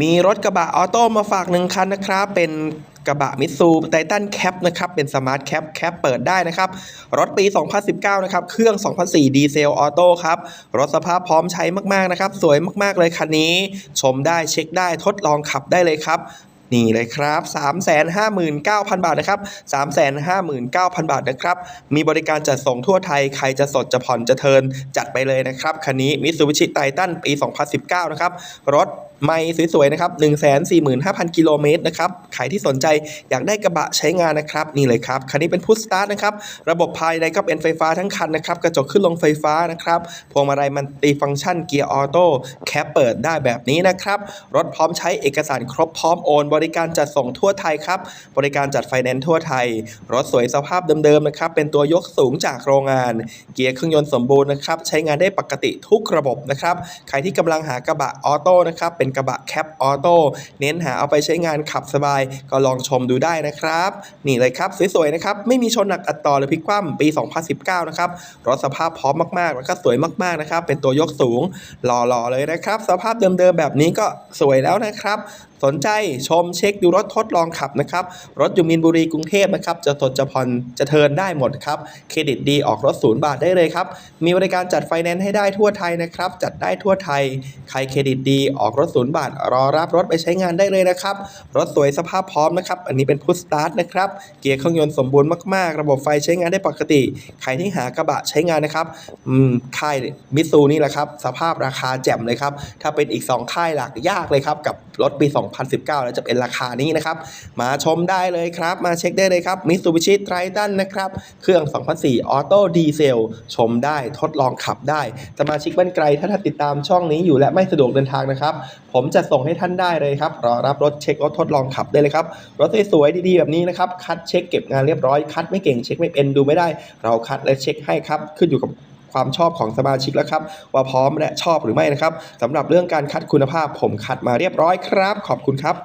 มีรถกระบะออโต้มาฝากหนึ่งคันนะครับ เป็นกระบะมิตซูไททันแคปนะครับ เป็นสมาร์ทแคปแคปเปิดได้นะครับ รถปี 2019 นะครับ เครื่อง 2004 ดีเซลออโต้ครับ รถสภาพพร้อมใช้มาก ๆ นะครับ สวยมาก ๆ เลยคันนี้ ชมได้เช็คได้ทดลองขับได้เลยครับนี่เลยครับ 359,000 บาทนะครับ 359,000 บาทนะครับ มีบริการจัดส่งทั่วไทย ใครจะสดจะผ่อนจะเทิน จัดไปเลยนะครับ คันนี้มิ t ซูบิชิไททันปี 2019 นะครับ รถ ไม่สวยๆนะครับ145,000 กิโลเมตรนะครับ ใครที่สนใจอยากได้กระบะใช้งานนะครับ นี่เลยครับ คันนี้เป็นพุทสตาร์ทนะครับ ระบบภายในก็เป็นไฟฟ้าทั้งคันนะครับ กระจกขึ้นลงไฟฟ้านะครับ พวงมาลัยมันตีฟังก์ชันเกียร์ออโต้แคปเปิดได้แบบนี้นะครับ รถพร้อมใช้เอกสารครบพร้อมโอน บริการจัดส่งทั่วไทยครับ บริการจัดไฟแนนซ์ทั่วไทย รถสวยสภาพเดิมๆนะครับ เป็นตัวยกสูงจากโรงงาน เกียร์เครื่องยนต์สมบูรณ์นะครับ ใช้งานได้ปกติทุกระบบนะครับ ใครที่กำลังหากระบะออโต้นะครับ เป็นกระบะแคปออโต้เน้นหาเอาไปใช้งานขับสบาย ก็ลองชมดูได้นะครับ นี่เลยครับ สวยๆนะครับ ไม่มีชนหนักอัดต่อหรือพลิกคว่ำปี 2019 นะครับรถสภาพพร้อมมากๆ แล้วก็สวยมากๆนะครับเป็นตัวยกสูงหล่อๆเลยนะครับ สภาพเดิมๆแบบนี้ก็สวยแล้วนะครับ สนใจชมเช็คดูรถทดลองขับนะครับ รถอยู่มินบุรีกรุงเทพนะครับ จะสดจะผ่อนจะเทินได้หมดครับ เครดิตดีออกรถศูนย์บาทได้เลยครับ มีบริการจัดไฟแนนซ์ให้ได้ทั่วไทยนะครับ จัดได้ทั่วไทย ใครเครดิตดีออกรถศูนย์บาท รอรับรถไปใช้งานได้เลยนะครับ รถสวยสภาพพร้อมนะครับ อันนี้เป็นพุทสตาร์ทนะครับ เกียร์เครื่องยนต์สมบูรณ์มากๆ ระบบไฟใช้งานได้ปกติ ใครที่หากระบะใช้งานนะครับอืมค่ายมิตซูนี่แหละครับ สภาพราคาแจ่มเลยครับ ถ้าเป็นอีก 2 ค่ายหลักยากเลยครับ กับรถปี2019 แล้วจะเป็นราคานี้นะครับ มาชมได้เลยครับ มาเช็คได้เลยครับมิ t ูบิชิไททันนะครับ เครื่อง 2004ออโต้ดีเซลชมได้ทดลองขับได้ สมาชิกบ้านไกลถ้าท่านติดตามช่องนี้อยู่และไม่สะดวกเดินทางนะครับ ผมจะส่งให้ท่านได้เลยครับรอรับรถเช็ครถทดลองขับได้เลยครับ รถสวยๆดีๆแบบนี้นะครับคัดเช็คเก็บงานเรียบร้อยคัดไม่เก่งเช็คไม่เป็นดูไม่ได้ เราคัดและเช็คให้ครับขึ้นอยู่กับ ความชอบของสมาชิกแล้วครับ ว่าพร้อมและชอบหรือไม่นะครับสำหรับเรื่องการคัดคุณภาพผมคัดมาเรียบร้อยครับ ขอบคุณครับ